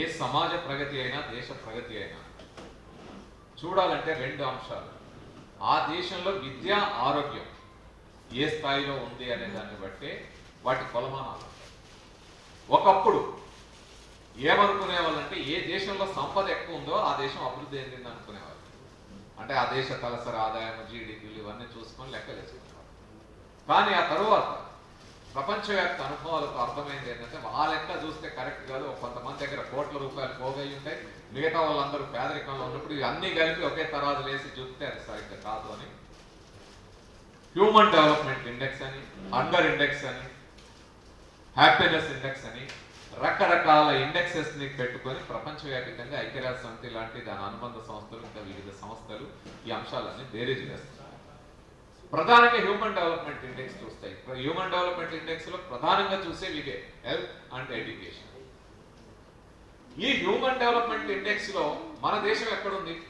ఏ సమాజ ప్రగతి అయినా దేశ ప్రగతి అయినా. చూడాలంటే రెండు అంశాలు. ఆ దేశంలో విద్య ఆరోగ్యం ఏ స్థాయిలో ఉంది అనే దాన్ని బట్టే వాటి కొలమానాలు. ఒకప్పుడు ఏమనుకునే వాళ్ళంటే ఏ దేశంలో సంపద ఎక్కువ ఉందో ఆ దేశం అభివృద్ధి చెందింది అనుకునేవాళ్ళు. అంటే ఆ దేశ తలసరి ఆదాయం జీడిపీలు ఇవన్నీ చూసుకొని లెక్కలేసుకునేవారు కానీ ఆ తరువాత ప్రపంచవ్యాప్త అనుభవాలకు అర్థమైంది ఏంటంటే ఆ చూస్తే కరెక్ట్ కాదు. కొంతమంది దగ్గర కోట్ల రూపాయలు పోగై ఉంటాయి. మిగతా వాళ్ళందరూ పేదరికంలో ఉన్నప్పుడు ఇవి అన్ని కలిపి ఒకే తరాజు వేసి చూస్తే అది సరిగ్గా కాదు అని. హ్యూమన్ డెవలప్మెంట్ ఇండెక్స్ అని అండర్ ఇండెక్స్ అని హ్యాపీనెస్ ఇండెక్స్ అని రకరకాల ఇండెక్సెస్ని పెట్టుకొని ప్రపంచవ్యాప్తంగా ఐక్యరాజ్య సమితి లాంటి దాని అనుబంధ సంస్థలు ఇంకా వివిధ సంస్థలు ఈ అంశాలన్నీ బేరీజ్ వేస్తున్నాయి. ప్రధానంగా హ్యూమన్ డెవలప్మెంట్ ఇండెక్స్ చూస్తాయి. హ్యూమన్ డెవలప్మెంట్ ఇండెక్స్లో ప్రధానంగా చూసేవి ఇవే. Health and education. ఈ హ్యూమన్ డెవలప్మెంట్ ఇండెక్స్లో మన దేశం ఎక్కడుంది?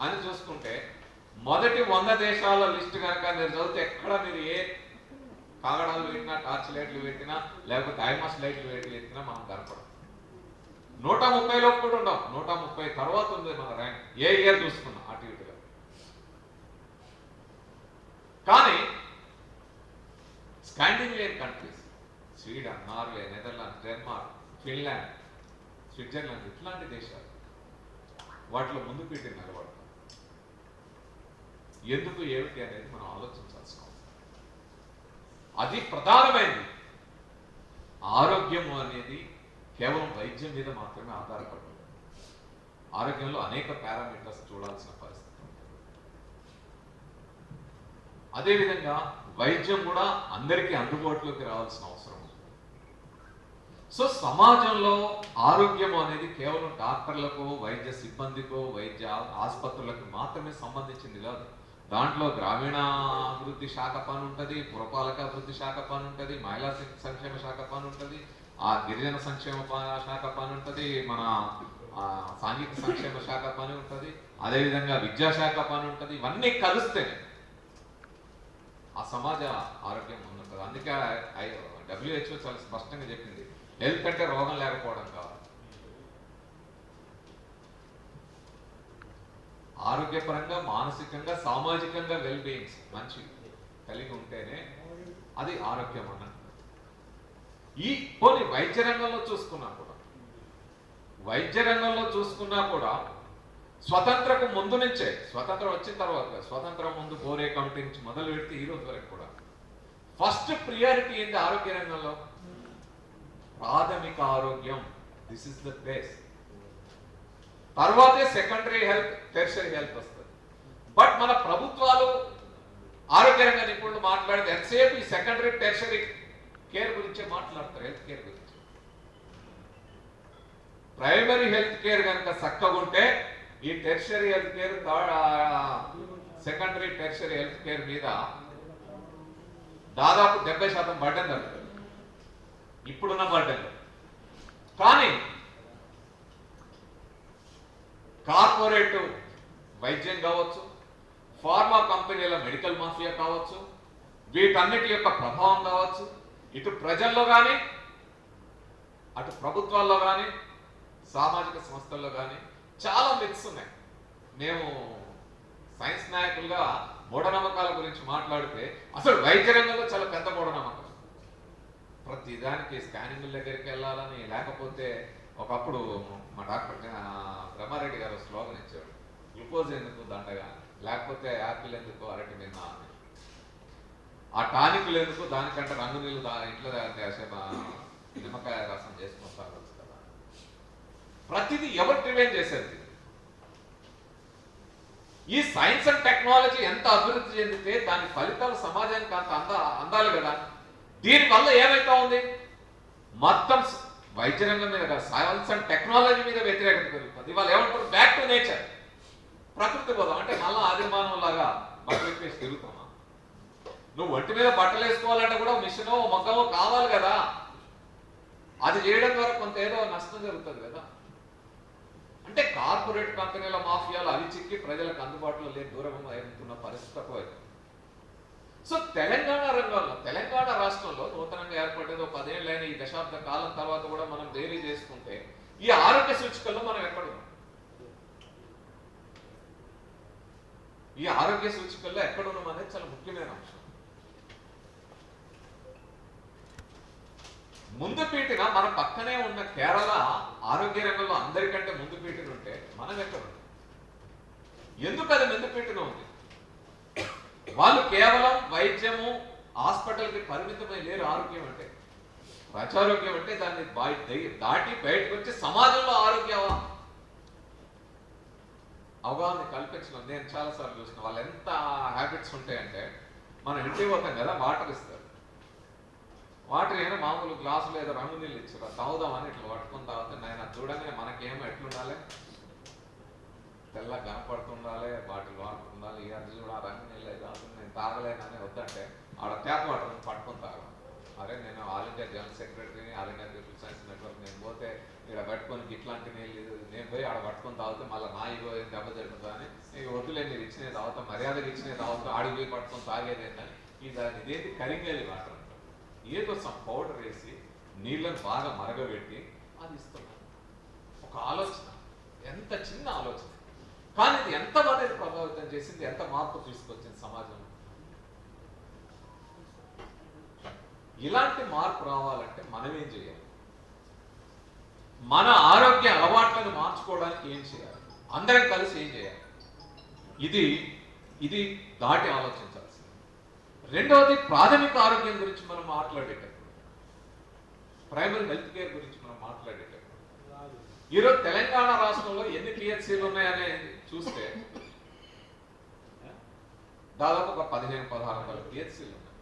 అని చూసుకుంటే మొదటి వంద దేశాల లిస్ట్ కనుక మీరు చదివితే ఎక్కడ మీరు ఏ కాగడాలు పెట్టినా టార్చ్ లైట్లు పెట్టినా లేకపోతే ఐమాస్ లైట్లు పెట్టినా మనం కనపడం నూట ముప్పైలో కూడా ఉండం నూట ముప్పై తర్వాత ఉంది మన ర్యాంక్. ఏ ఇయర్ చూసుకున్నాం అటు కానీ Scandinavian countries Sweden Norway Netherlands Denmark Finland Switzerland ఇట్లాంటి దేశాలు వాటిలో ముందు పెట్టి నిలబడతాం. ఎందుకు ఏమిటి అనేది మనం ఆలోచించాల్సిన అది ప్రధానమైనది ఆరోగ్యం అనేది కేవలం వైద్యం మీద మాత్రమే ఆధారపడదు. ఆరోగ్యంలో అనేక పారామీటర్స్ చూడాల్సిన పరిస్థితి ఉంటుంది అదేవిధంగా వైద్యం కూడా అందరికీ అందుబాటులోకి రావాల్సిన అవసరం ఉంది. సో సమాజంలో ఆరోగ్యం అనేది కేవలం డాక్టర్లకు వైద్య సిబ్బందికో వైద్య ఆసుపత్రులకు మాత్రమే సంబంధించింది కాదు. దాంట్లో గ్రామీణాభివృద్ధి శాఖ పని ఉంటుంది పురపాలక అభివృద్ధి శాఖ పని ఉంటుంది మహిళా సంక్షేమ శాఖ పని ఉంటుంది ఆ గిరిజన సంక్షేమ ప- శాఖ పని ఉంటుంది మన సాంఘిక సంక్షేమ శాఖ పని ఉంటుంది అదేవిధంగా విద్యాశాఖ పని ఉంటుంది ఇవన్నీ కలిస్తేనే ఆ సమాజ ఆరోగ్యం ముందుంటుంది. అందుకే డబ్ల్యూహెచ్ఓ చాలా స్పష్టంగా చెప్పింది. హెల్త్ అంటే రోగం లేకపోవడం కావాలి ఆరోగ్యపరంగా మానసికంగా సామాజికంగా వెల్ బీయింగ్స్ మంచి కలిగి ఉంటేనే అది ఆరోగ్యం అన్న ఈ కొన్ని వైద్య రంగంలో చూసుకున్నా కూడా వైద్య రంగంలో చూసుకున్నా కూడా స్వతంత్రకు ముందు నుంచే స్వతంత్రం వచ్చిన తర్వాత స్వతంత్రం ముందు బోరే కమిటీ నుంచి మొదలు పెడితే ఈ రోజు వరకు కూడా. ఫస్ట్ ప్రియారిటీ ఏంటి ఆరోగ్య రంగంలో? ప్రాథమిక ఆరోగ్యం. దిస్ ఇస్ ద బేస్ తర్వాతే సెకండరీ హెల్త్ టెర్షరీ హెల్త్ వస్తుంది. బట్ మన ప్రభుత్వాలు ఆరోగ్య రంగ నిపుణులు మాట్లాడితే ఎంతసేపు ఈ సెకండరీ టెర్షరీ కేర్ గురించే మాట్లాడతారు హెల్త్ కేర్ గురించి. ప్రైమరీ హెల్త్ కేర్ కనుక చక్కగా ఉంటే ఈ tertiary health care secondary tertiary health care మీద దాదాపు డెబ్బై శాతం బర్డెన్ తగ్గుతుంది ఇప్పుడున్న బర్డెన్ కానీ కార్పొరేట్ వైద్యం కావచ్చు ఫార్మా కంపెనీల మెడికల్ మాఫియా కావచ్చు వీటన్నిటి యొక్క ప్రభావం కావచ్చు ఇటు ప్రజల్లో కానీ అటు ప్రభుత్వాల్లో కానీ సామాజిక సంస్థల్లో కానీ చాలా మిత్స్ ఉన్నాయి. మేము సైన్స్ నాయకులుగా మూఢనమ్మకాల గురించి మాట్లాడితే అసలు వైద్య రంగంలో చాలా పెద్ద మూఢనమ్మకం. ప్రతి దానికి స్కానింగ్ దగ్గరికి వెళ్ళాలని లేకపోతే ఒకప్పుడు మా డాక్టర్ బ్రహ్మారెడ్డి గారు స్లోగన్ ఇచ్చాడు గ్లూకోజ్ ఎందుకు దండగా? లేకపోతే యాపిల్ ఎందుకు అరటి మీద ఆ టానిక్లు ఎందుకు? దానికంటే రంగు నీళ్ళు దా ఇంట్లో నిమ్మకాయ రసం చేసుకుంటారు ప్రతిదీ ఎవరు ప్రివెంట్ చేసేది? ఈ సైన్స్ అండ్ టెక్నాలజీ ఎంత అభివృద్ధి చెందితే దాని ఫలితాలు సమాజానికి అంత అంద అందాలి కదా. దీనివల్ల ఏమైతా ఉంది? మొత్తం వైద్య రంగం మీద కాదు సైన్స్ అండ్ టెక్నాలజీ మీద వ్యతిరేకత పెరుగుతుంది. ఇవాళ ఏమంటారు? బ్యాక్ టు నేచర్ ప్రకృతి పోదాం అంటే మళ్ళా ఆదిమానం లాగా బట్టలు వేసి తిరుగుతామా నువ్వు ఒంటి మీద బట్టలు వేసుకోవాలంటే కూడా మిషనో మగ్గమో కావాలి కదా. అది చేయడం ద్వారా కొంత ఏదో నష్టం జరుగుతుంది కదా. అంటే కార్పొరేట్ కంపెనీల మాఫియాలు అవి చిక్కి ప్రజలకు అందుబాటులో లేని దూరం అవుతున్న పరిస్థితి తక్కువైంది సో తెలంగాణ రంగంలో తెలంగాణ రాష్ట్రంలో నూతనంగా ఏర్పడేది ఒక పదేళ్ళైన ఈ దశాబ్ద కాలం తర్వాత కూడా మనం బేరీ చేసుకుంటే ఈ ఆరోగ్య సూచికల్లో మనం ఎక్కడ ఈ ఆరోగ్య సూచికల్లో ఎక్కడ ఉన్నాం అనేది చాలా ముఖ్యమైన అంశం. ముందు పీటిన మన పక్కనే ఉన్న కేరళ ఆరోగ్య రంగంలో అందరికంటే ముందు పీటిన ఉంటే మనం ఎక్కడ ఎందుకు అది ముందు పీటిన ఉంది? వాళ్ళు కేవలం వైద్యము హాస్పిటల్కి పరిమితమై లేరు. ఆరోగ్యం అంటే ప్రజారోగ్యం అంటే దాన్ని దాటి బయటకు వచ్చి సమాజంలో ఆరోగ్య అవగాహన కల్పించడం. నేను చాలాసార్లు చూసిన వాళ్ళు ఎంత హ్యాబిట్స్ ఉంటాయంటే మనం ఇంటికి పోతాం కదా వాటర్ ఇస్తారు. వాటర్ అయినా మామూలు గ్లాసులు ఏదో రంగు నీళ్ళు ఇచ్చారు? తాగుదామని ఇట్లా పట్టుకొని తాగితే నేను అది మనకేమో ఎట్లుండాలి? తెల్ల కనపడుతుండాలి బాటిల్ వాడుతుండాలి ఇక అది చూడ రంగు నీళ్ళు కాదు నేను తాగలేనని వద్దంటే ఆడ ట్యాప్ వాటర్ పట్టుకొని తాగడం అరే నేను ఆల్ ఇండియా జనరల్ సెక్రటరీని all India people science network నేను పోతే ఇక్కడ పట్టుకొని ఇట్లాంటి నీళ్ళు నేను పోయి ఆడ పట్టుకొని తాగితే మళ్ళీ నా ఇగో దెబ్బ జరుగుతుందని ఇక వద్దులే మీరు ఇచ్చినవి తాగుతాం మర్యాదగా ఇచ్చినవి తాగుతాం ఆడికి పోయి పట్టుకొని తాగేది ఏంటని. ఇది ఇదేంటి కరింగేది వాటర్. ఏదో సమ్ పౌడర్ వేసి నీళ్ళను బాగా మరగబెట్టి అది ఇస్తున్నారు ఒక ఆలోచన. ఎంత చిన్న ఆలోచన. కానీ ఇది ఎంత మందిని ప్రభావితం చేసింది ఎంత మార్పు తీసుకొచ్చింది సమాజంలో? ఇలాంటి మార్పు రావాలంటే మనం ఏం చేయాలి? మన ఆరోగ్య అలవాట్లను మార్చుకోవడానికి ఏం చేయాలి? అందరం కలిసి ఏం చేయాలి? ఇది ఇది దాటి ఆలోచించాలి. రెండవది ప్రాథమిక ఆరోగ్యం గురించి మనం మాట్లాడేటప్పుడు ప్రైమరీ హెల్త్ కేర్ గురించి మనం మాట్లాడేటప్పుడు. ఈరోజు తెలంగాణ రాష్ట్రంలో ఎన్ని పిహెచ్సీలు ఉన్నాయని చూస్తే దాదాపు ఒక పదిహేను పదహారు వందల పిహెచ్సీలు ఉన్నాయి.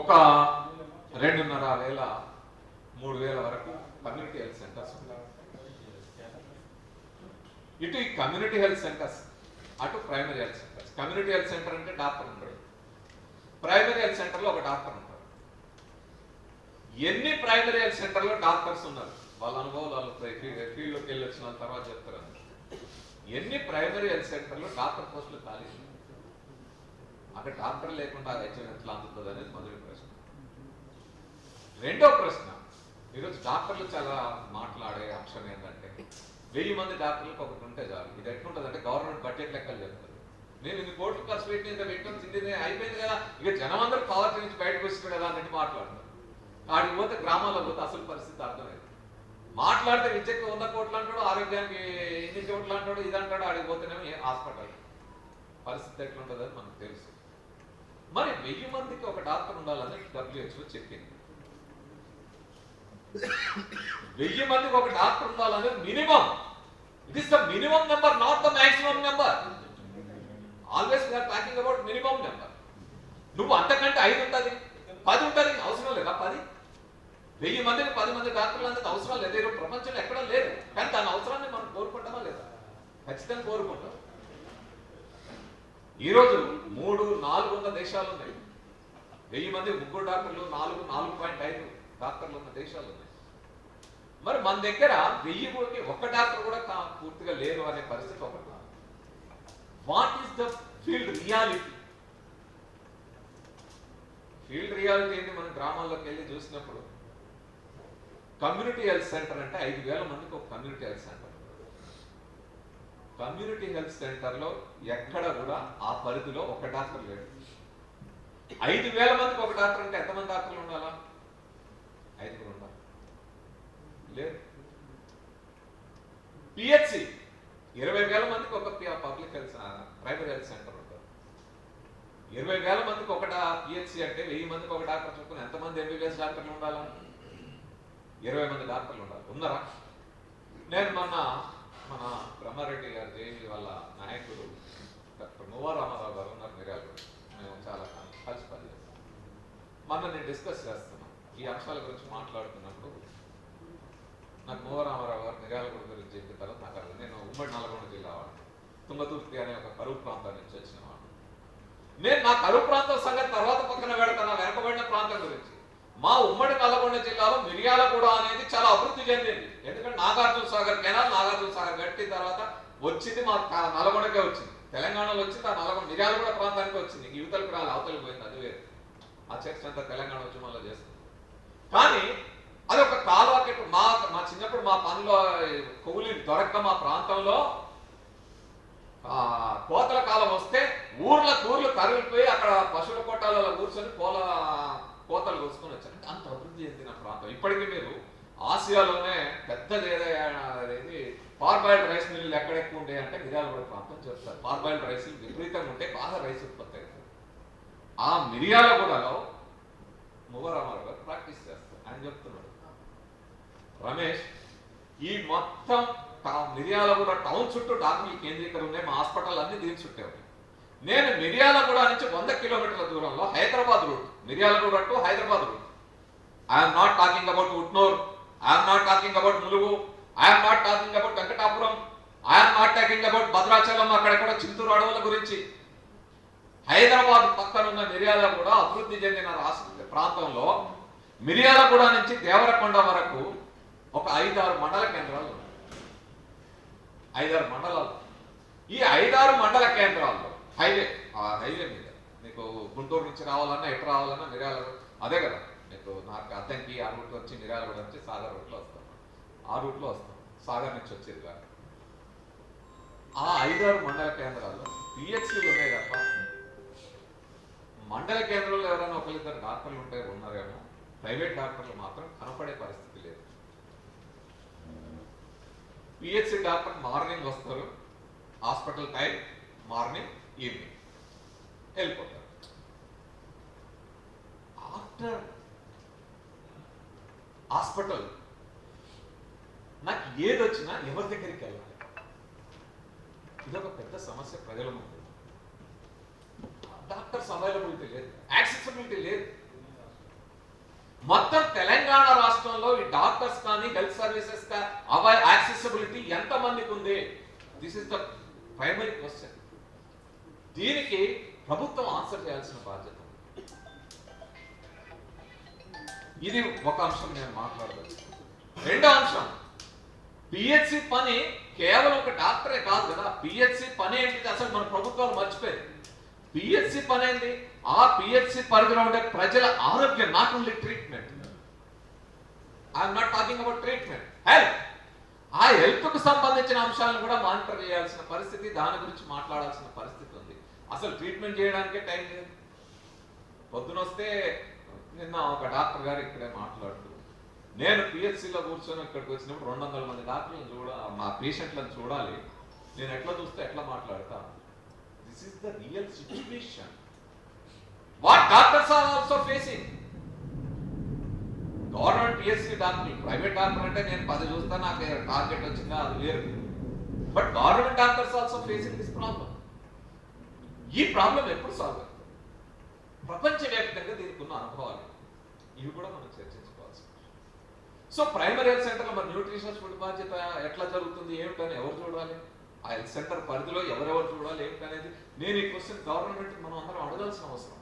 ఒక రెండున్నర వేల మూడు వేల వరకు కమ్యూనిటీ హెల్త్ సెంటర్స్ ఉన్నాయి. ఇటు ఈ కమ్యూనిటీ హెల్త్ సెంటర్స్ అటు primary health centres community health centre అంటే డాక్టర్ ఉంటాడు. ప్రైమరీ హెల్త్ సెంటర్లో ఒక డాక్టర్ ఉంటాడు. ఎన్ని ప్రైమరీ హెల్త్ సెంటర్లో డాక్టర్స్ ఉన్నారు? వాళ్ళ అనుభవాలు వాళ్ళు ఫీల్డ్లోకి వెళ్ళి వచ్చిన తర్వాత చెప్తారు ఎన్ని ప్రైమరీ హెల్త్ సెంటర్లో డాక్టర్ పోస్టులు ఖాళీ అక్కడ డాక్టర్ లేకుండా హెచ్ఎం ఎట్లా అందుతుంది అనేది మొదటి ప్రశ్న. రెండో ప్రశ్న ఈరోజు డాక్టర్లు చాలా మాట్లాడే అంశం ఏంటంటే వెయ్యి మంది డాక్టర్లకు ఒకటి ఉంటే చాలు. ఇది ఎట్లుంటుంది అంటే గవర్నమెంట్ బడ్జెట్ లెక్కలు చెప్తారు. నేను ఇన్ని కోట్లు ఖర్చు పెట్టి ఇంత పెట్టాను తిండి అయిపోయింది కదా. ఇక జనం అందరూ పవర్టీ నుంచి బయటకు వచ్చింది కదా అన్నట్టు మాట్లాడుతున్నారు ఆడికి పోతే గ్రామాల్లో పోతే అసలు పరిస్థితి అర్థమైంది. మాట్లాడితే విద్యకు వంద కోట్లు అంటాడు ఆరోగ్యానికి ఎన్ని కోట్లు అంటాడు ఇది అంటాడు ఆడికి పోతేనేమో ఏ హాస్పిటల్. పరిస్థితి ఎట్లుంటుందని మనకు తెలుసు. మరి వెయ్యి మందికి ఒక డాక్టర్ ఉండాలని డబ్ల్యూహెచ్ఓ చెప్పింది. వెయ్యి మందికి ఒక డాక్టర్ ఉండాలని minimum. It is the minimum number not the maximum number always we are talking about minimum number నువ్వు అంతకంటే ఐదు ఉంటుంది పది ఉంటుంది అవసరం లేదా? పది? వెయ్యి మందికి పది మంది డాక్టర్లు అనేది అవసరం లేదు? ఈరోజు ప్రపంచంలో ఎక్కడా లేదు. కానీ దాని అవసరాన్ని మనం కోరుకుంటామా లేదా? ఖచ్చితంగా కోరుకుంటాం. ఈరోజు మూడు నాలుగు ఉన్న దేశాలు ఉన్నాయి. వెయ్యి మంది ముగ్గురు డాక్టర్లు నాలుగు నాలుగు పాయింట్ ఐదు డాక్టర్లు ఉన్న దేశాలు ఉన్నాయి. మరి మన దగ్గర వెయ్యి కోటి ఒక్క డాక్టర్ కూడా పూర్తిగా లేరు అనే పరిస్థితి ఒకటి. What is the field reality field reality ఏంటి? మనం గ్రామాల్లోకి వెళ్ళి చూసినప్పుడు కమ్యూనిటీ హెల్త్ సెంటర్ అంటే ఐదు వేల మందికి ఒక community health centre community health సెంటర్లో ఎక్కడ కూడా ఆ పరిధిలో ఒక డాక్టర్ లేడు. ఐదు వేల మందికి ఒక డాక్టర్ అంటే ఎంతమంది డాక్టర్లు ఉండాలా? ఐదుగురు ఉండాలి. లేదు. పిహెచ్సి ఇరవై వేల మందికి ఒక public health primary health centre ఉంటుంది. ఇరవై వేల మందికి ఒకట పిహెచ్సి అంటే వెయ్యి మందికి ఒక డాక్టర్ చొప్పున ఎంతమంది ఎంబీబీఎస్ డాక్టర్లు ఉండాలా? ఇరవై మంది డాక్టర్లు ఉండాలి. ఉన్నారా? నేను మొన్న మన బ్రహ్మారెడ్డి గారు జేఏసీ వాళ్ళ నాయకుడు డాక్టర్ మువ్వా రామారావు గారు ఉన్నారు మిర్యాలు మేము చాలా కలిసి పనిచేస్తాం. మొన్న నేను డిస్కస్ చేస్తున్నాను. ఈ అంశాల గురించి మాట్లాడుతున్నప్పుడు నాకు మువ్వ గారు మిర్యాలగూడ గురించి చెప్పిన తర్వాత నాకు అర్థం. నేను ఉమ్మడి నల్గొండ జిల్లా వాడిని. తుంగతుర్తి అనే ఒక కరువు ప్రాంతం నుంచి వచ్చిన వాడు నేను నా కరువు ప్రాంతం సంగతి తర్వాత పక్కన పెడతాను వెనకబడిన ప్రాంతం గురించి. మా ఉమ్మడి నల్లగొండ జిల్లాలో మిరియాలగూడ అనేది చాలా అభివృద్ధి చెందింది. ఎందుకంటే నాగార్జున సాగర్ కెనాల్ నాగార్జున సాగర్ కట్టిన తర్వాత వచ్చింది మా నల్గొండకే వచ్చింది. తెలంగాణలో వచ్చి ఆ నల్గొండ మిర్యాలగూడ ప్రాంతానికి వచ్చింది. యువతలకు రాలి అవతలకు పోయింది అది వేరు. ఆ చర్చ అంతా తెలంగాణ ఉద్యమంలో చేస్తుంది. కానీ అది ఒక కాలువకి మా మా చిన్నప్పుడు మా పనిలో కొవ్వులు దొరక్క మా ప్రాంతంలో కోతల కాలం వస్తే ఊర్ల ఊర్లు కరిగిపోయి అక్కడ పశువుల కొట్టాలలో కూర్చొని కోల కోతలు కోసుకొని వచ్చారు. అంత అభివృద్ధి చెందిన ప్రాంతం. ఇప్పటికీ మీరు ఆసియాలోనే పెద్దది అనేది పార్బాయిల్డ్ రైస్ మిల్లులు ఎక్కడ ఎక్కువ ఉంటాయి అంటే మిర్యాలగూడ ప్రాంతం చెప్తారు. పార్బాయిల్డ్ రైస్ విపరీతంగా ఉంటే బాగా రైస్ ఉత్పత్తి అవుతుంది ఆ మిర్యాలగూడలో మువ్వరామారావు గారు ప్రాక్టీస్ చేస్తారు. ఆయన చెప్తున్నారు రమేష్ ఈ మొత్తం టౌన్ మిర్యాలగూడ టౌన్ చుట్టూ డాక్టర్లు కేంద్రీకరణ ఉన్నాయి మా హాస్పిటల్ అన్ని దీని చుట్టే ఉన్నాయి. నేను మిర్యాలగూడ నుంచి వంద కిలోమీటర్ల దూరంలో Hyderabad route Miryalaguda to Hyderabad route. I'm not talking about Utnoor I'm not talking about Mulugu I'm not talking about Venkatapuram I'm not talking about Bhadrachalam అక్కడెక్కడ చింతూరు అడవుల గురించి. హైదరాబాద్ పక్కనున్న మిర్యాలగూడ అభివృద్ధి చెందిన రాష్ట్ర ప్రాంతంలో మిర్యాలగూడ నుంచి దేవరకొండ వరకు ఒక ఐదారు మండల కేంద్రాలు ఉన్నాయి. ఐదారు మండలాలు. ఈ ఐదారు మండల కేంద్రాల్లో హైవే ఆ హైవే మీద మీకు గుంటూరు నుంచి రావాలన్నా ఎటు రావాలన్నా మిర్యాల అదే కదా మీకు నాకు అద్దంకి ఆ రూట్లో వచ్చి మిర్యాలగూడ వచ్చి సాగర్ రూట్లో వస్తాం. ఆ రూట్లో వస్తాం. సాగర్ నుంచి వచ్చేది కాదు ఆ ఐదారు మండల కేంద్రాల్లో పిహెచ్సీలు ఉన్నాయి తప్ప మండల కేంద్రంలో ఎవరైనా ఒకరిద్దరు డాక్టర్లు ఉంటే ఉన్నారేమో ప్రైవేట్ డాక్టర్లు మాత్రం కనపడే పరిస్థితి లేదు పిహెచ్సి డాక్టర్ మార్నింగ్ వస్తారు. Hospital time morning evening. వెళ్ళిపోతారు. ఆఫ్టర్ హాస్పిటల్ నాకు ఏది వచ్చినా ఎవరి దగ్గరికి వెళ్ళాలి. ఇదొక పెద్ద సమస్య ప్రజల ముందు. డాక్టర్స్ అవైలబిలిటీ లేదు. యాక్సెసిబిలిటీ లేదు. మొత్తం తెలంగాణ రాష్ట్రంలో ఈ డాక్టర్స్ కానీ హెల్త్ సర్వీసెస్ అవై యాక్సెసిబిలిటీ ఎంత మందికి ఉంది this is the primary question దీనికి ప్రభుత్వం ఆన్సర్ చేయాల్సిన బాధ్యత ఇది ఒక అంశం నేను మాట్లాడదచ్చు రెండో అంశం పిహెచ్సి పని కేవలం ఒక డాక్టరే కాదు కదా. పిహెచ్సి పని ఏంటిది? అసలు మన ప్రభుత్వాలు మర్చిపోయింది పిహెచ్సి పని ఏంటి ఆ పిహెచ్సి పరిధిలో ఉండే ప్రజల ఆరోగ్యం not only treatment I'm not talking about treatment health ఆ హెల్త్కు సంబంధించిన అంశాలను కూడా మానిటర్ చేయాల్సిన పరిస్థితి దాని గురించి మాట్లాడాల్సిన పరిస్థితి ఉంది. అసలు ట్రీట్మెంట్ చేయడానికే టైం లేదు. పొద్దునొస్తే నిన్న ఒక డాక్టర్ గారు ఇక్కడే మాట్లాడుతూ నేను పిహెచ్సిలో కూర్చొని ఇక్కడికి వచ్చినప్పుడు రెండు వందల మంది డాక్టర్లను చూడ మా పేషెంట్లను చూడాలి. నేను ఎట్లా చూస్తే ఎట్లా మాట్లాడతా? This is the real situation what doctors are also facing PSC doctor private doctor అంటే నేను పది చూస్తా నాకు టార్గెట్ వచ్చిందా అది వేరు. But government doctors also facing this problem ఈ ప్రాబ్లం ఎప్పుడు సాల్వ్ అవుతుంది? ప్రపంచవ్యాప్తంగా దీనికి ఉన్న అనుభవాలు. ఇవి కూడా మనం చర్చించుకోవాల్సి సో ప్రైమరీ హెల్త్ సెంటర్లో మరి న్యూట్రిషన్స్ ఫుడ్ బాధ్యత ఎట్లా జరుగుతుంది ఏమిటని ఎవరు చూడాలి? ఆ హెల్త్ సెంటర్ పరిధిలో ఎవరెవరు చూడాలి ఏమిటనేది నేను ఈ క్వశ్చన్ గవర్నమెంట్ మనం అందరం అడగాల్సిన అవసరం.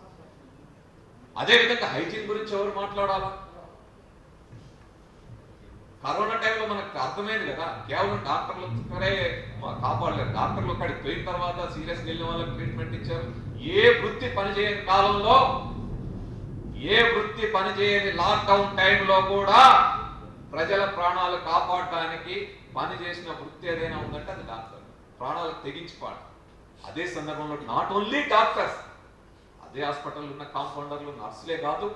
అదే విధంగా హైజీన్ గురించి ఎవరు మాట్లాడాలా? కరోనా టైంలో మనకు అర్థమైంది కదా కేవలం డాక్టర్లు ఒక్కరే కాపాడలేరు. డాక్టర్లు అక్కడికి పోయిన తర్వాత సీరియస్ వెళ్ళిన వాళ్ళకి ట్రీట్మెంట్ ఇచ్చారు. ఏ వృత్తి పనిచేయని కాలంలో ఏ వృత్తి పనిచేయని లాక్డౌన్ టైంలో కూడా ప్రజల ప్రాణాలు కాపాడడానికి పని చేసిన వృత్తి ఏదైనా ఉందంటే అది డాక్టర్. ప్రాణాలు తెగించి అదే సందర్భంలో నాట్ ఓన్లీ డాక్టర్స్ అదే హాస్పిటల్ ఉన్న కాంపౌండర్లు నర్సులే కాదు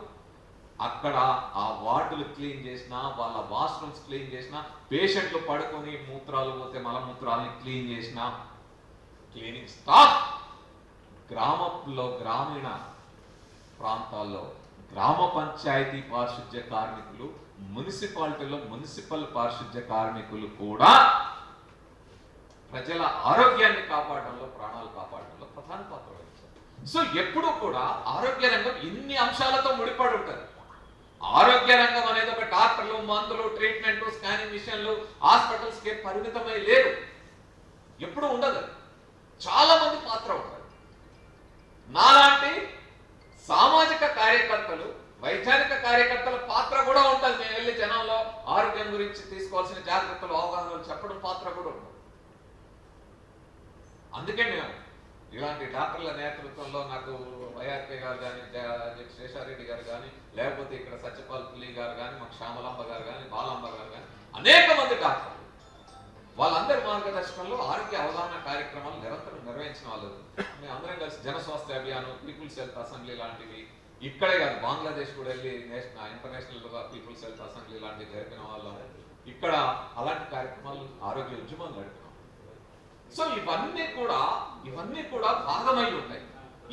అక్కడ ఆ వార్డులు క్లీన్ చేసిన వాళ్ళ వాష్రూమ్స్ క్లీన్ చేసిన పేషెంట్లు పడుకొని మూత్రాలు పోతే మలమూత్రాలని క్లీన్ చేసిన క్లీనింగ్ స్టాఫ్ గ్రామంలో గ్రామీణ ప్రాంతాల్లో గ్రామ పంచాయతీ పారిశుద్ధ్య కార్మికులు మున్సిపాలిటీలో మున్సిపల్ పారిశుద్ధ్య కార్మికులు కూడా ప్రజల ఆరోగ్యాన్ని కాపాడడంలో ప్రాణాలు కాపాడడంలో ప్రధాన పాత్ర వహించారు. సో ఎప్పుడూ కూడా ఆరోగ్య రంగం ఇన్ని అంశాలతో ముడిపడి ఉంటుంది. ఆరోగ్య రంగం అనేది ఒక డాక్టర్లు మందులు ట్రీట్మెంట్ స్కానింగ్ మిషన్లు హాస్పిటల్స్కి పరిమితమై లేరు ఎప్పుడు ఉండదు. చాలా మంది పాత్ర ఉంటుంది నాలాంటి సామాజిక కార్యకర్తలు వైజ్ఞానిక కార్యకర్తల పాత్ర కూడా ఉంటుంది. మేము వెళ్ళి జనంలో ఆరోగ్యం గురించి తీసుకోవాల్సిన జాగ్రత్తలు అవగాహనలు చెప్పడం పాత్ర కూడా ఉంటుంది అందుకే మేము ఇలాంటి డాక్టర్ల నేతృత్వంలో నాకు వైఆర్పీ గారు కానీ శేషారెడ్డి గారు కానీ లేకపోతే ఇక్కడ సత్యపాల్ పులి గారు కానీ మాకు శ్యామలాంబ గారు కానీ బాలాంబ గారు కానీ అనేక మంది డాక్టర్లు. వాళ్ళందరి మార్గదర్శకంలో ఆరోగ్య అవగాహన కార్యక్రమాలు నిరంతరం నిర్వహించిన వాళ్ళు. మేము అందరం కలిసి Jana Swasthya Abhiyanam people's health assembly లాంటివి ఇక్కడే కాదు బంగ్లాదేశ్ కూడా వెళ్ళి national international people's health assembly లాంటివి జరిపిన వాళ్ళం. ఇక్కడ అలాంటి కార్యక్రమాలు ఆరోగ్య ఉద్యమం నడిపినాం సో ఇవన్నీ కూడా ఇవన్నీ కూడా భాగమై ఉంటాయి.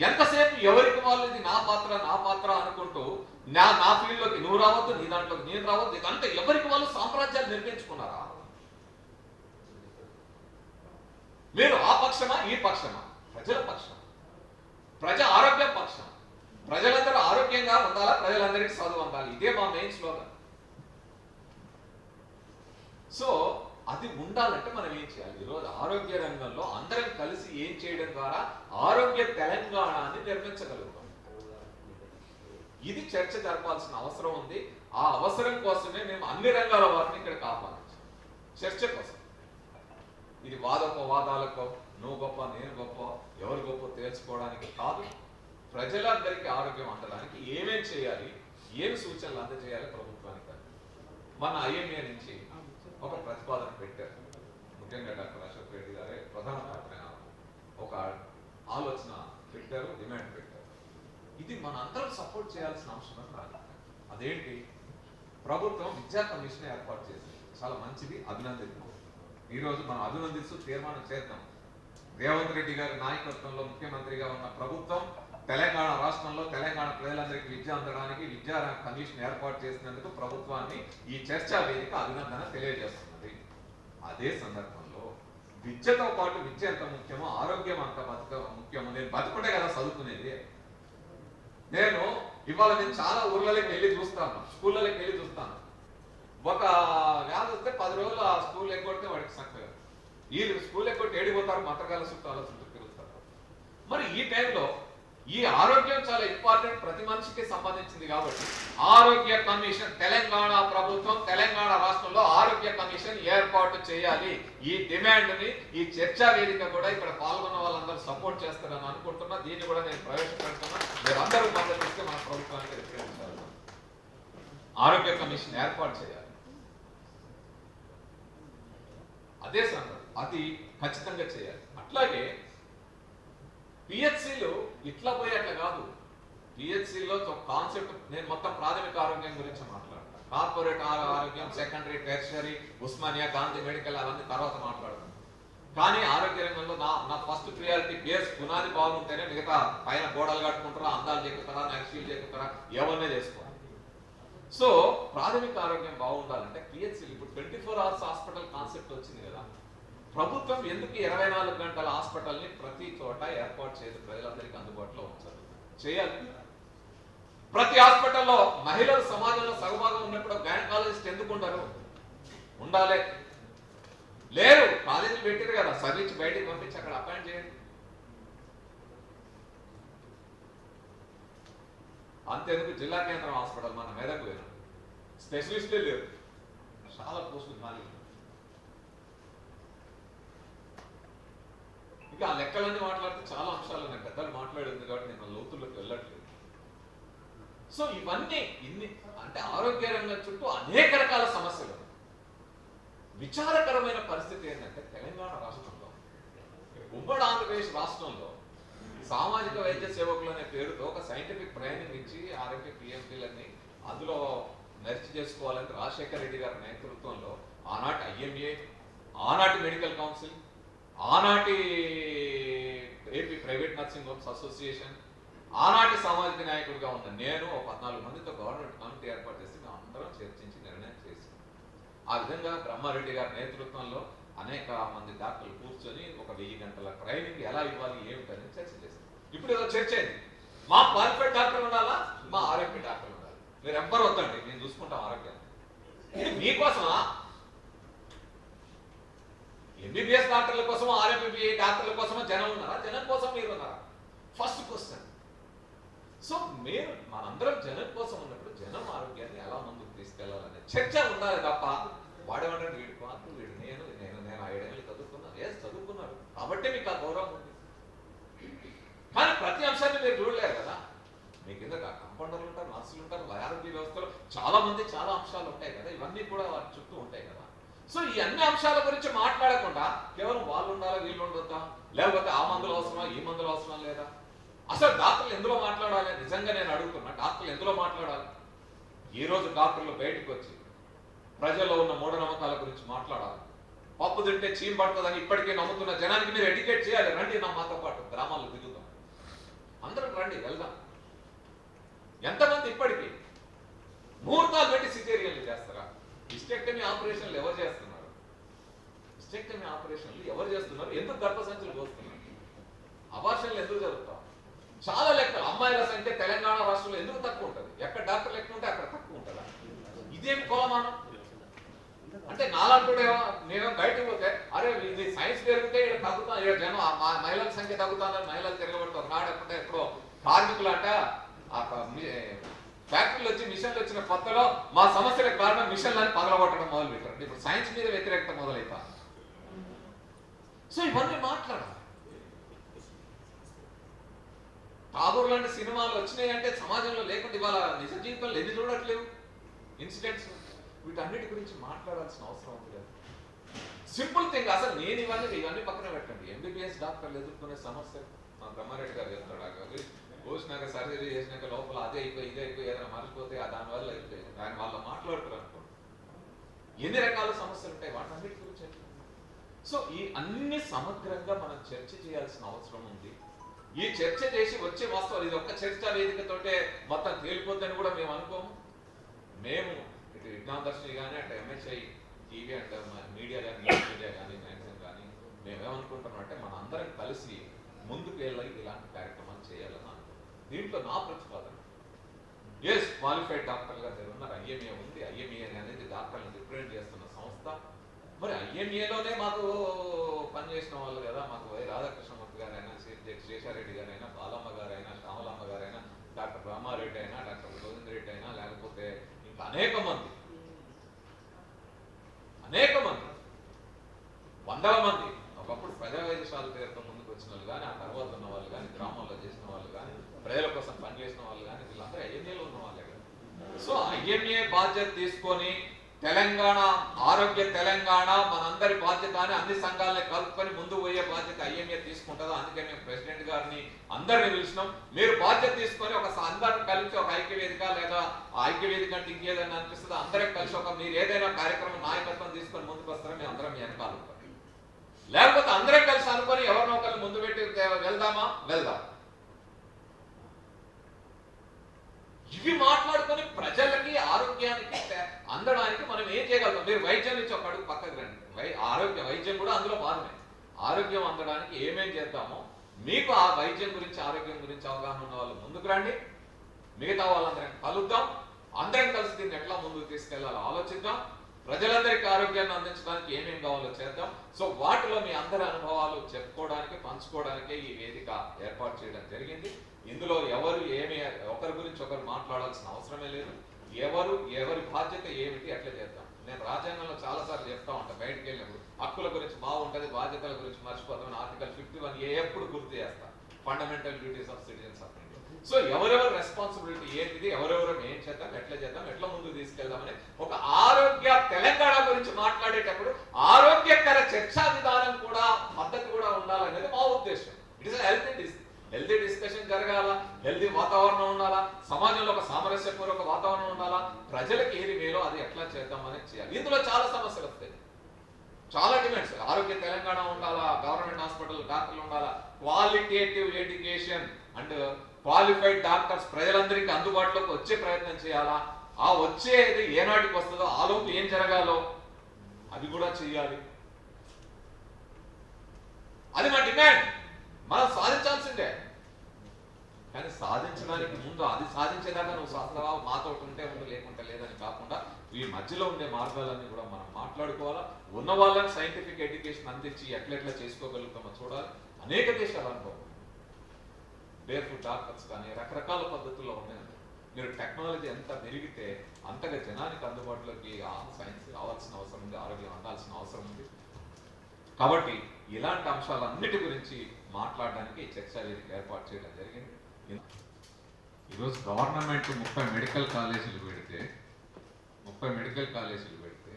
ఎంతసేపు ఎవరికి వాళ్ళది నా పాత్ర నా పాత్ర అనుకుంటూ నా నా ఫీల్డ్లోకి నువ్వు రావద్దు నీ దాంట్లోకి నేను రావద్దు ఇదంతా ఎవరికి వాళ్ళు సామ్రాజ్యాలు నిర్మించుకున్నారా? మీరు ఆ పక్షమా ఈ పక్షమా? ప్రజల పక్షం. ప్రజ ఆరోగ్యం పక్షం. ప్రజలందరూ ఆరోగ్యంగా ఉండాలా? ప్రజలందరికీ చదువు అందాలి. ఇదే మా మెయిన్ స్లోగన్ సో అది ఉండాలంటే మనం ఏం చేయాలి? ఈరోజు ఆరోగ్య రంగంలో అందరం కలిసి ఏం చేయడం ద్వారా ఆరోగ్య తెలంగాణని నిర్మించగలుగుతాం. ఇది చర్చ జరపాల్సిన అవసరం ఉంది. ఆ అవసరం కోసమే మేము అన్ని రంగాల వారిని ఇక్కడ కాపాడించాం. చర్చ కోసం. ఇది వాదోపవాదాలకో నువ్వు గొప్ప నేను గొప్ప ఎవరు గొప్ప తేల్చుకోవడానికి కాదు. ప్రజలందరికీ ఆరోగ్యం అందడానికి ఏమేం చేయాలి ఏమి సూచనలు అందజేయాలి ప్రభుత్వానికి? మన ఐఎంఏ నుంచి ఒక ప్రతిపాదన పెట్టారు. ముఖ్యంగా డాక్టర్ అశోక్ రెడ్డి గారే ప్రధాన పాత్ర ఒక ఆలోచన పెట్టారు డిమాండ్ పెట్టారు. ఇది మన అందరం సపోర్ట్ చేయాల్సిన అంశం అని నాకు అదేంటి? ప్రభుత్వం విద్యా కమిషన్ ఏర్పాటు చేసింది. చాలా మంచిది అభినందిద్దాం. ఈరోజు మనం అభినందిస్తూ తీర్మానం చేద్దాం. రేవంత్ రెడ్డి గారి నాయకత్వంలో ముఖ్యమంత్రిగా ఉన్న ప్రభుత్వం తెలంగాణ రాష్ట్రంలో తెలంగాణ ప్రజలందరికీ విద్య అందడానికి విద్యా కమిషన్ ఏర్పాటు చేసినందుకు ప్రభుత్వాన్ని ఈ చర్చా వేదిక అభినందన తెలియజేస్తున్నది. అదే సందర్భంలో విద్యతో పాటు విద్య ఎంత ముఖ్యమో ఆరోగ్యం అంత బతుక ముఖ్యమో నేను బతుకుంటే కదా చదువుకునేది. నేను ఇవాళ నేను చాలా ఊర్లలోకి వెళ్ళి చూస్తాను స్కూళ్ళలోకి వెళ్ళి చూస్తాను. ఒక వ్యాధి వస్తే పది రోజులు ఆ స్కూల్ ఎగ్గొడితే వాడికి చక్కగా. ఈ స్కూల్ ఎగ్గొట్టి ఏడిపోతారు మంత్రగాల చుట్టూ అలా చుట్టూ తిరుగుతారు. మరి ఈ టైంలో ఈ ఆరోగ్యం చాలా ఇంపార్టెంట్ ప్రతి మనిషికి సంబంధించింది కాబట్టి ఆరోగ్య కమిషన్ తెలంగాణ ప్రభుత్వం తెలంగాణ రాష్ట్రంలో ఆరోగ్య కమిషన్ ఏర్పాటు చేయాలి. ఈ డిమాండ్ని ఈ చర్చా వేదిక కూడా ఇక్కడ పాల్గొన్న వాళ్ళందరూ సపోర్ట్ చేస్తారని అనుకుంటున్నా. దీన్ని కూడా నేను ప్రవేశపెడుతున్నా. మీరు అందరూ మద్దతు ఇస్తే మన ప్రభుత్వానికి వ్యతిరేకించాలి ఆరోగ్య కమిషన్ ఏర్పాటు చేయాలి. అదే సందర్భం అది ఖచ్చితంగా చేయాలి. అట్లాగే పిహెచ్సిలు ఇట్లా పోయి అట్లా కాదు. పిహెచ్సిలో కాన్సెప్ట్ నేను మొత్తం ప్రాథమిక ఆరోగ్యం గురించి మాట్లాడతాను కార్పొరేట్ ఆరోగ్యం secondary tertiary Osmania Gandhi medical అవన్నీ తర్వాత మాట్లాడతాను కానీ ఆరోగ్య రంగంలో నా నా ఫస్ట్ ప్రియారిటీ బేస్ పునాది బాగుంటేనే మిగతా పైన గోడలు కట్టుకుంటారా అందాలు చెక్కుతారా నక్షీలు చెక్కుతారా ఎవరినే చేసుకోవాలి. సో ప్రాథమిక ఆరోగ్యం బాగుండాలంటే పిహెచ్సి ఇప్పుడు twenty four hours hospital concept వచ్చింది కదా. ప్రభుత్వం ఎందుకు ఇరవై నాలుగు గంటల హాస్పిటల్ని ప్రతి చోట ఏర్పాటు చేయదు ప్రజలందరికీ అందుబాటులో ఉంచదు చేయాలి ప్రతి హాస్పిటల్లో మహిళలు సమాజంలో సగభాగం ఉన్నప్పుడు గైనకాలజిస్ట్ ఎందుకు ఉండరు? ఉండాలి. లేరు. కాలేజీలు పెట్టారు కదా. సర్వీస్ బయటికి పంపించి అక్కడ అపాయింట్ చేయండి. అంతేందుకు జిల్లా కేంద్రం హాస్పిటల్ మన మెదక్ పోయినాం స్పెషలిస్టే లేరు. చాలా పోస్టులు ఖాళీ ఉన్నాయి. ఇక ఆ లెక్కలన్నీ మాట్లాడితే చాలా అంశాలు ఉన్నాయి. పెద్దలు మాట్లాడింది కాబట్టి నేను లోతుల్లోకి వెళ్ళట్లేదు. సో ఇవన్నీ ఇన్ని అంటే ఆరోగ్య రంగం చుట్టూ అనేక రకాల సమస్యలు విచారకరమైన పరిస్థితి ఏంటంటే తెలంగాణ రాష్ట్రంలో ఉమ్మడి ఆంధ్రప్రదేశ్ రాష్ట్రంలో సామాజిక వైద్య సేవకులు అనే పేరుతో ఒక సైంటిఫిక్ ట్రైనింగ్ ఇచ్చి ఆరోగ్య పిఎంపీలన్నీ అందులో నర్చి చేసుకోవాలని రాజశేఖర రెడ్డి గారి నేతృత్వంలో ఆనాటి ఐఎంఏ ఆనాటి మెడికల్ కౌన్సిల్ ఆనాటి AP private nursing homes association ఆనాటి సామాజిక నాయకుడిగా ఉన్న నేను ఒక పద్నాలుగు మందితో గవర్నమెంట్ కమిటీ ఏర్పాటు చేసి మేము అందరం చర్చించి నిర్ణయం చేశాను ఆ విధంగా బ్రహ్మారెడ్డి గారి నేతృత్వంలో అనేక మంది డాక్టర్లు కూర్చొని ఒక వెయ్యి గంటల ట్రైనింగ్ ఎలా ఇవ్వాలి ఏమిటని చర్చ చేశారు ఇప్పుడు ఏదో చర్చ అయింది. మా పర్ఫెక్ట్ డాక్టర్ ఉండాలా? మా ఆరోగ్య డాక్టర్ ఉండాలి. మీరు ఎవ్వరు వద్దండి నేను చూసుకుంటాం ఆరోగ్యాన్ని. మీకోసమా? ఎంబీబీఎస్ డాక్టర్ల కోసం ఆర్ఎంబీబీఏ డాక్టర్ల కోసం జనం ఉన్నారా? జనం కోసం మీరు ఉన్నారా? ఫస్ట్ క్వశ్చన్ సో మీరు మనందరం జనం కోసం ఉన్నప్పుడు జనం ఆరోగ్యాన్ని ఎలా ముందుకు తీసుకెళ్ళాలనే చర్చ ఉండాలి తప్ప వాడేవాడు వీడి కాదు వీడు నేను నేను నేను ఆ ఏడేళ్ళు చదువుకున్నాను. ఏ చదువుకున్నాడు. కాబట్టి మీకు ఆ గౌరవం ఉంది. కానీ ప్రతి అంశాన్ని మీరు చూడలేరు కదా. మీ కింద కంపౌండర్లు ఉంటారు మనసులు ఉంటారు ఆరోగ్య వ్యవస్థలో చాలా మంది చాలా అంశాలు ఉంటాయి కదా. ఇవన్నీ కూడా వారి చుట్టూ ఉంటాయి కదా. సో ఈ అన్ని అంశాల గురించి మాట్లాడకుండా కేవలం వాళ్ళు ఉండాలా వీళ్ళు ఉండొద్దా? లేకపోతే ఆ మందులు అవసరమా ఈ మందులు అవసరం లేదా? అసలు డాక్టర్లు ఎందులో మాట్లాడాలి? నిజంగా నేను అడుగుతున్నా డాక్టర్లు ఎందులో మాట్లాడాలి? ఈ రోజు డాక్టర్లు బయటకు వచ్చి ప్రజల్లో ఉన్న మూఢనమ్మకాల గురించి మాట్లాడాలి. పప్పు తింటే చీమ్ పడుతుందని ఇప్పటికే నమ్ముతున్న జనానికి మీరు ఎడ్యుకేట్ చేయాలి. రండి నా మాతో పాటు గ్రామాల్లో దిగుతాం అందరం రండి వెళ్దాం. ఎంతమంది ఇప్పటికీ ముహూర్తాలు పెట్టి సిజేరియన్లు చేస్తారా? హిస్టెక్టమీ ఆపరేషన్లు ఎవరు చేస్తున్నారు హిస్టెక్టమీ ఆపరేషన్లు ఎవరు చేస్తున్నారు ఎందుకు గర్భసంచులు పోస్తున్నారు అబార్షన్లు ఎందుకు జరుగుతాం చాలా లెక్కలు అమ్మాయిల సంఖ్య తెలంగాణ రాష్ట్రంలో ఎందుకు తక్కువ ఉంటుంది ఎక్కడ డాక్టర్ లెక్క ఉంటే అక్కడ తక్కువ ఉంటుందా ఇదేం కొలమానం అంటే నాలంటుడేమో నేను బయటకు పోతే అరే ఇది సైన్స్ పెరిగితే ఇక్కడ తగ్గుతా ఇక్కడ జనం మహిళల సంఖ్య తగ్గుతుందని మహిళలు తిరగబడతారు. నాడకుండా ఎప్పుడో కార్మికులు అంట ఆ ఫ్యాక్టరీలు వచ్చి మిషన్లు వచ్చిన కొత్తలో మా సమస్యలకు కారణం మిషన్లని పగలగొట్టడం మొదలు పెట్టారు ఇప్పుడు సైన్స్ మీద వ్యతిరేకత మొదలైతా. సో ఇవన్నీ మాట్లాడాలి. ఠాగూర్ లాంటి సినిమాలు వచ్చినాయి అంటే సమాజంలో లేకుండా ఇవాళ నిజ జీవితంలో ఎన్ని చూడట్లేవు? ఇన్సిడెంట్స్ వీటన్నిటి గురించి మాట్లాడాల్సిన అవసరం ఉంది కదా. సింపుల్ థింగ్ అసలు నేను ఇవన్నీ ఇవన్నీ పక్కన పెట్టండి. ఎంబీబీఎస్ డాక్టర్లు ఎదుర్కొనే సమస్యలు మా బ్రహ్మారెడ్డి గారు చెప్తాడు అక్కడ పోసినాక సర్జరీ చేసినాక లోపల అదే అయిపోయి ఇదే అయిపోయి ఏదైనా మర్చిపోతే ఆ దానివల్ల అయిపోయి దాని వల్ల మాట్లాడుతారు అనుకోండి. ఎన్ని రకాల సమస్యలు ఉంటాయి? వాటన్నిటి గురించి సో ఈ అన్ని సమగ్రంగా మనం చర్చ చేయాల్సిన అవసరం ఉంది. ఈ చర్చ చేసి వచ్చే వాస్తవాలు ఇది ఒక్క చర్చా వేదికతోటే మొత్తం తేలిపోద్దని కూడా మేము అనుకోము. మేము ఇటు కానీ అటు ఎంఎస్ఐ టీవీ అంటే మీడియా కానీ మీడియా కానీ మ్యాగజైన్ కానీ మేమేమనుకుంటున్నాం అంటే మనందరం కలిసి ముందుకు వెళ్ళి ఇలాంటి కార్యక్రమాలు చేయాలని అనుకుంటున్నాం. దీంట్లో నా ప్రతిపాదన. ఎస్ క్వాలిఫైడ్ డాక్టర్గా మీరు ఉన్నారు ఐఎంఏ ఉంది. ఐఎంఏ అనేది డాక్టర్లను రిప్రజెంట్ చేస్తున్న సంస్థ. మరి ఐఎంఏలోనే మాకు పనిచేసిన వాళ్ళు కదా మాకు వై రాధాకృష్ణమూర్తి గారైనా శేషారెడ్డి గారైనా బాలమ్మ గారైనా శ్యామలమ్మ గారైనా డాక్టర్ రామారెడ్డి అయినా డాక్టర్ గోవింద్రెడ్డి అయినా లేకపోతే అనేక మంది. అనేక మంది. వందల మంది. ఒకప్పుడు ప్రజా వైద్యశాల పేరుతో ముందుకు వచ్చిన వాళ్ళు కానీ ఆ తర్వాత ఉన్న వాళ్ళు కానీ గ్రామాల్లో చేసిన వాళ్ళు కానీ ప్రజల కోసం పనిచేసిన వాళ్ళు కానీ వీళ్ళందరూ ఐఎంఏలో ఉన్న వాళ్ళే కదా. సో ఐఎంఏ బాధ్యత తీసుకొని తెలంగాణ ఆరోగ్య తెలంగాణ మనందరి బాధ్యత అని అన్ని సంఘాలని కలుపుకొని ముందు పోయే బాధ్యత ఐఎంఏ తీసుకుంటుందో? అందుకే మేము ప్రెసిడెంట్ గారిని అందరిని పిలిచినాం. మీరు బాధ్యత తీసుకొని ఒక స- అందరిని కలిసి ఒక ఐక్యవేదిక లేదా ఐక్యవేదిక అంటే ఇంకేదైనా అనిపిస్తుంది? అందరికి కలిసి ఒక మీరు ఏదైనా కార్యక్రమం నాయకత్వం తీసుకొని ముందుకు వస్తారో? మేము అందరం మీ వెనకాల లేకపోతే అందరం కలిసి అనుకొని ఎవరినో ఒకరిని ముందు పెట్టి వెళ్దామా? వెళ్దాం. ఇవి మాట్లాడుకొని ప్రజలకి ఆరోగ్యానికి అందడానికి మనం ఏం చేయగలుగుతాం? మీరు వైద్యం నుంచి ఒక అడుగు పక్కకు రండి. వై ఆరోగ్య వైద్యం కూడా అందులో భాగమే. ఆరోగ్యం అందడానికి ఏమేం చేద్దామో మీకు ఆ వైద్యం గురించి ఆరోగ్యం గురించి అవగాహన ఉన్న వాళ్ళు ముందుకు రండి. మిగతా వాళ్ళందరం కలుద్దాం. అందరం కలిసి దీన్ని ఎట్లా ముందుకు తీసుకెళ్ళాలో ఆలోచిద్దాం. ప్రజలందరికీ ఆరోగ్యాన్ని అందించడానికి ఏమేమి కావాలో చేద్దాం. సో వాటిలో మీ అందరి అనుభవాలు చెప్పుకోవడానికి పంచుకోవడానికే ఈ వేదిక ఏర్పాటు చేయడం జరిగింది. ఇందులో ఎవరు ఏమి ఒకరి గురించి ఒకరు మాట్లాడాల్సిన అవసరమే లేదు. ఎవరు ఎవరి బాధ్యత ఏమిటి అట్లా చేద్దాం. నేను రాజ్యాంగంలో చాలా సార్లు చెప్తా ఉంటాను బయటకు వెళ్ళినప్పుడు హక్కుల గురించి బాగుంటుంది బాధ్యతల గురించి మర్చిపోతామని ఆర్టికల్ ఫిఫ్టీ వన్ ఏ ఎప్పుడు గుర్తు చేస్తా. ఫండమెంటల్ డ్యూటీస్ ఆఫ్ సిటిజన్స్ అప్పుడు సో ఎవరెవరు రెస్పాన్సిబిలిటీ ఏంటిది ఎవరెవరు ఏం చేద్దాం ఎట్లా చేద్దాం ఎట్లా ముందుకు తీసుకెళ్దామని ఒక ఆరోగ్య తెలంగాణ గురించి మాట్లాడేటప్పుడు ఆరోగ్యకర చర్చా విధానం కూడా పద్ధతి కూడా ఉండాలనేది మా ఉద్దేశం. It is health dis healthy discussion జరగాల హెల్తీ వాతావరణం ఉండాలా సమాజంలో ఒక సామరస్యపూర్వక వాతావరణం ఉండాలా ప్రజలకు ఏది మేలో అది ఎట్లా చేద్దామని చేయాలి. ఇందులో చాలా సమస్యలు వస్తాయి. చాలా డిమాండ్స్ ఆరోగ్య తెలంగాణ ఉండాలా గవర్నమెంట్ హాస్పిటల్ డాక్టర్లు ఉండాలా qualitative education and qualified doctors ప్రజలందరికీ అందుబాటులోకి వచ్చే ప్రయత్నం చేయాలా? ఆ వచ్చేది ఏనాటికి వస్తుందో ఆ లోపు ఏం జరగాలో అది కూడా చేయాలి అది మా డిమాండ్. మనం సాధించాల్సిందే. కానీ సాధించడానికి ముందు అది సాధించేదాకా నువ్వు శాస్త్రవా మాతో ఉంటే ఉండు లేకుంటే లేదని కాకుండా ఈ మధ్యలో ఉండే మార్గాలన్నీ కూడా మనం మాట్లాడుకోవాలా? ఉన్న వాళ్ళని సైంటిఫిక్ ఎడ్యుకేషన్ అందించి ఎట్లెట్లా చేసుకోగలుగుతామో చూడాలి. అనేక దేశాలు అనుభవం. బేర్ ఫుడ్ డాక్టర్స్ కానీ రకరకాల పద్ధతుల్లో ఉన్నాయి. మీరు టెక్నాలజీ ఎంత పెరిగితే అంతగా జనానికి అందుబాటులోకి సైన్స్ రావాల్సిన అవసరం ఉంది ఆరోగ్యం అందాల్సిన అవసరం ఉంది. కాబట్టి ఇలాంటి అంశాలన్నిటి గురించి మాట్లాడడానికి చర్చ అనేది వేదిక ఏర్పాటు చేయడం జరిగింది. ఈరోజు గవర్నమెంట్ ముప్పై మెడికల్ కాలేజీలు పెడితే ముప్పై మెడికల్ కాలేజీలు పెడితే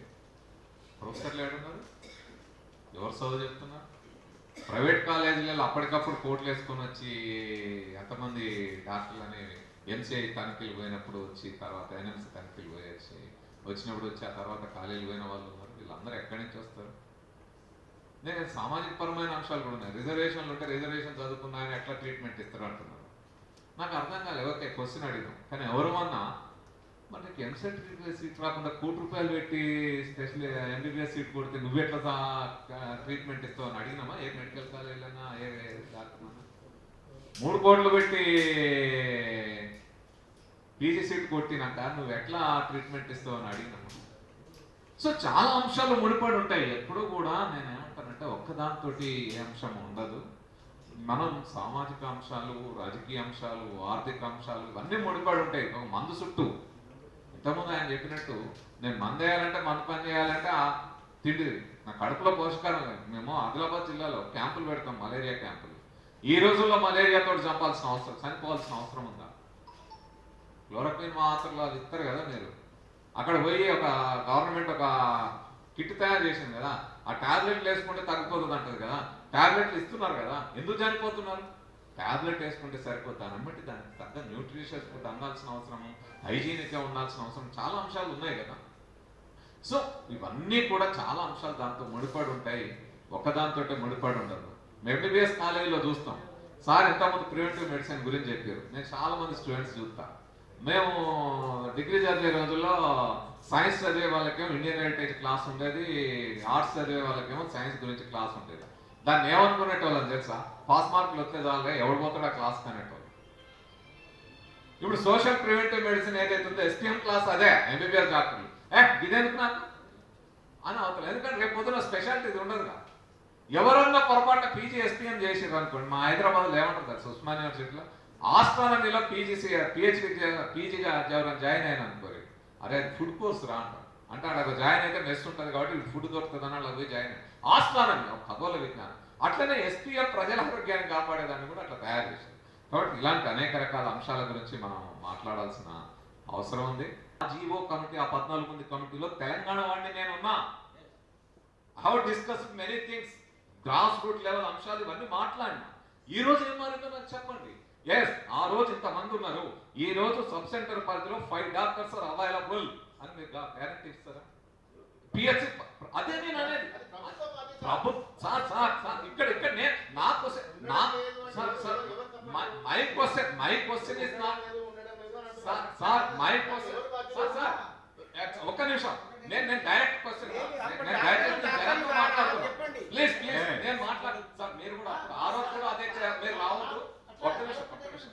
ప్రొఫెసర్లు ఏడున్నారు ఎవరు చదువు చెప్తున్నారు? ప్రైవేట్ కాలేజీలలో అప్పటికప్పుడు కోట్లు వేసుకొని వచ్చి ఎంతమంది డాక్టర్లు అనేవి ఎంసీఐ తనిఖీలు పోయినప్పుడు వచ్చి తర్వాత ఎన్ఎంసీ తనిఖీలు పోయి వచ్చినప్పుడు వచ్చి ఆ తర్వాత కాలేజీలు పోయిన వాళ్ళు ఉన్నారు. వీళ్ళందరూ ఎక్కడి నుంచి వస్తారు? నేను సామాజిక పరమైన అంశాలు కూడా ఉన్నాయి. రిజర్వేషన్లు ఉంటే రిజర్వేషన్ చదువుకున్నా ఎట్లా ట్రీట్మెంట్ ఇస్తారు అంటున్నారు నాకు అర్థం కాలేదు. ఓకే క్వశ్చన్ అడిగాం. కానీ ఎవరు అన్నా మనకి ఎంసెట్ సీట్ రాకుండా కోటి రూపాయలు పెట్టి స్పెషల్ ఎంబీబీఎస్ సీట్ కొడితే నువ్వు ఎట్లా ట్రీట్మెంట్ ఇస్తావు అని అడిగినామా? ఏ మెడికల్ కాలేజీలైనా ఏ డాక్టర్ మూడు కోట్లు పెట్టి పీజీ సీట్ కొట్టినాక నువ్వు ఎట్లా ట్రీట్మెంట్ ఇస్తావు అని అడిగినామా? సో చాలా అంశాలు ముడిపడి ఉంటాయి. ఎప్పుడు కూడా నేను ఏమంటానంటే ఒక్కదానితో ఏ అంశం ఉండదు. మనం సామాజిక అంశాలు రాజకీయ అంశాలు ఆర్థిక అంశాలు ఇవన్నీ ముడిపడి ఉంటాయి. ఒక మందు చుట్టూ. ఇంతకుముందు ఆయన చెప్పినట్టు నేను మందేయాలంటే వేయాలంటే పని చేయాలంటే ఆ తిండి నా కడుపులో పోషకాలు మేము ఆదిలాబాద్ జిల్లాలో క్యాంపులు పెడతాం మలేరియా క్యాంపులు. ఈ రోజుల్లో మలేరియాతో చంపాల్సిన అవసరం చనిపోవాల్సిన అవసరం ఉందా? క్లోరోక్విన్ మాత్రలు అది ఇస్తారు కదా మీరు. అక్కడ పోయి ఒక గవర్నమెంట్ ఒక కిట్ తయారు చేసింది కదా. ఆ టాబ్లెట్లు వేసుకుంటే తగ్గిపోతుంది అంటది కదా. టాబ్లెట్లు ఇస్తున్నారు కదా. ఎందుకు చనిపోతున్నారు? టాబ్లెట్ వేసుకుంటే సరిపోతాను అమ్మటి దానికి తగ్గ న్యూట్రిషన్స్ ఫుడ్ అందాల్సిన అవసరము. హైజీనిక్గా ఉండాల్సిన అవసరం. చాలా అంశాలు ఉన్నాయి కదా. సో ఇవన్నీ కూడా చాలా అంశాలు దాంతో ముడిపడి ఉంటాయి. ఒకదాంతో ముడిపడి ఉండదు. ఎంబీబీఎస్ కాలేజీలో చూస్తాం. సార్ ఎంతమంది ప్రివెంటివ్ మెడిసిన్ గురించి చెప్పారు. నేను చాలా మంది స్టూడెంట్స్ చూస్తా. మేము డిగ్రీ చదివే రోజుల్లో సైన్స్ చదివే వాళ్ళకేమో ఇండియన్ హెరిటేజ్ క్లాస్ ఉండేది. ఆర్ట్స్ చదివే వాళ్ళకేమో సైన్స్ గురించి క్లాస్ ఉండేది. దాన్ని ఏమనుకునేటోళ్ళని తెలుసా? పాస్ మార్కులు వస్తే చాలా ఎవడు పోతాడు ఆ క్లాస్ అనేటోళ్ళు. ఇప్పుడు సోషల్ ప్రివెంటివ్ మెడిసిన్ ఏదైతే ఉందో ఎస్టీఎం క్లాస్ అదే ఎంబీబీఎస్ డాక్టర్లు. ఏ ఎందుకు నాకు? అని అవుతారు ఎందుకంటే రేపు పొద్దున స్పెషాలిటీ ఇది కదా ఎవరన్నా పొరపాటున పీజీ ఎస్పీఎం చేసారు అనుకోండి మా హైదరాబాద్లో ఏమంటారు కదా సుస్మాన్ యూనివర్సిటీలో? ఆస్ట్రానమీలో పీజీసీ పిహెచ్డి పీజీగా ఎవరైనా జాయిన్ అయినా అనుకోరు అరే ఫుడ్ కోర్స్ రా అంటారు. అంటే అక్కడ జాయిన్ అయితే మెస్ ఉంటుంది కాబట్టి ఫుడ్ దొరుకుతుందని అలా పోయి జాయిన్ అయ్యి ఆస్ట్రానమీ ఖగోళ విజ్ఞానం. అట్లనే ఎస్పీఎఫ్ ప్రజల ఆరోగ్యాన్ని కాపాడేదాన్ని కూడా అట్లా తయారు చేశారు. కాబట్టి ఇలాంటి అనేక రకాల అంశాల గురించి మనం మాట్లాడాల్సిన అవసరం ఉంది. ఆ జీవో కమిటీ ఆ పద్నాలుగు మంది కమిటీలో తెలంగాణ వాడిని నేను how discuss many things grass root level అంశాలు ఇవన్నీ మాట్లాడినా. ఈ రోజు ఏం మారిందో నాకు చెప్పండి. ఎస్ ఆ రోజు ఇంతమంది ఉన్నారు. ఈ రోజు సబ్ సెంటర్ పరిధిలో ఫైవ్ డాక్టర్స్ ఆర్ అవైలబుల్ అని మీరు గ్యారంటీ ఇస్తారా? పిహెచ్సి అదే నేను అనేది. ప్రభు సార్ సార్ సార్ ఇక్కడ ఇక్కడ నేను నా క్వశ్చన్ నా sir sir my question my question is not sir sir my question sir sir ఒక్క నిమిషం. నేను నేను డైరెక్ట్ క్వశ్చన్ నేను డైరెక్ట్ డైరెక్ట్ మాట్లాడుతున్నాను ప్లీజ్ ప్లీజ్ నేను మాట్లాడు సార్ మీరు కూడా ఆ రోజు కూడా అదే. మీరు రావద్దు. ఒక్క నిమిషం ఒక్క నిమిషం.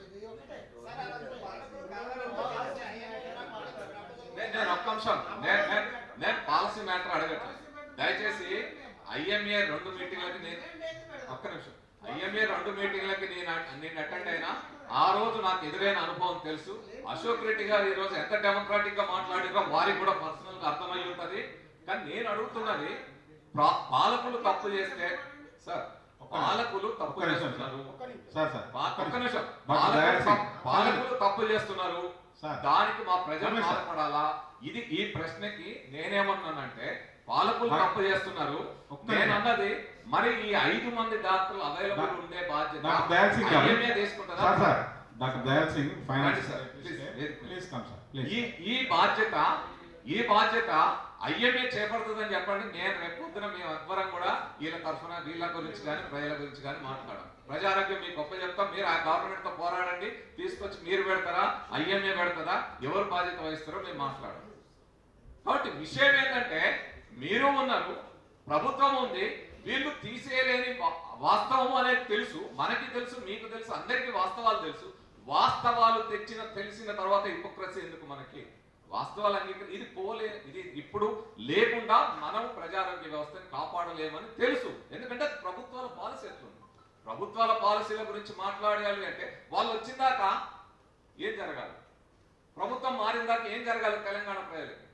నేను నేను ఒక్క నిమిషం. నేను నేను నేను పాలసీ మ్యాటర్ అడగట్లేదు. దయచేసి ఐఎంఏ రెండు మీటింగ్లకి నేను ఒక్క నిమిషం. ఐఎంఏ రెండు మీటింగ్లకి నేను నేను అటెండ్ అయినా ఆ రోజు నాకు ఎదురైన అనుభవం తెలుసు. అశోక్ రెడ్డి గారు ఈ రోజు ఎంత డెమోక్రాటిక్గా మాట్లాడారో వారికి కూడా పర్సనల్గా అర్థమై ఉంటది. కానీ నేను అడుగుతున్నది పాలకులు తప్పు చేస్తే సార్ పాలకులు తప్పు చేస్తున్నారు. ఒక్క నిమిషం. పాలకులు తప్పు- చేస్తున్నారు. సార్. దానికి మా ప్రజలు. బాధపడాలా? ఇది ఈ ప్రశ్నకి నేనేమన్నానంటే పాలకులు తప్పు చేస్తున్నారు. నేను. అన్నది మరి ఈ ఐదు మంది డాక్టర్లు అవైలబుల్ ఉండే బాధ్యత? Sir sir doctor Dayal Singh finance please, come sir ఈ ఈ బాధ్యత ఈ బాధ్యత ఐఎంఏ చేపడుతుందని చెప్పండి. నేను రేపు పొద్దున మేము ఎవ్వరం కూడా వీళ్ళ తరఫున వీళ్ళ గురించి కానీ ప్రజల గురించి కానీ మాట్లాడం ప్రజారోగ్యం మీకు గొప్ప చెప్తాం. మీరు ఆ గవర్నమెంట్తో పోరాడండి. తీసుకొచ్చి మీరు పెడతారా? ఐఎంఏ పెడతారా? ఎవరు బాధ్యత వహిస్తారో మేము మాట్లాడం కాబట్టి విషయం ఏంటంటే మీరు ఉన్నారు ప్రభుత్వం ఉంది వీళ్ళు తీసేయలేని వాస్తవం అనేది తెలుసు మనకి తెలుసు మీకు తెలుసు అందరికీ వాస్తవాలు తెలుసు. వాస్తవాలు తెచ్చిన తెలిసిన తర్వాత హిపోక్రసీ ఎందుకు మనకి? వాస్తవాలు అంగీకరి ఇది పోలే ఇది ఇప్పుడు లేకుండా మనం ప్రజారోగ్య వ్యవస్థను కాపాడలేమని తెలుసు. ఎందుకంటే ప్రభుత్వాల పాలసీ ఎట్లుంది ప్రభుత్వాల పాలసీల గురించి మాట్లాడాలి అంటే వాళ్ళు వచ్చిందాక ఏం జరగాలి? ప్రభుత్వం మారిందాక ఏం జరగాలి? తెలంగాణ ప్రజలకి?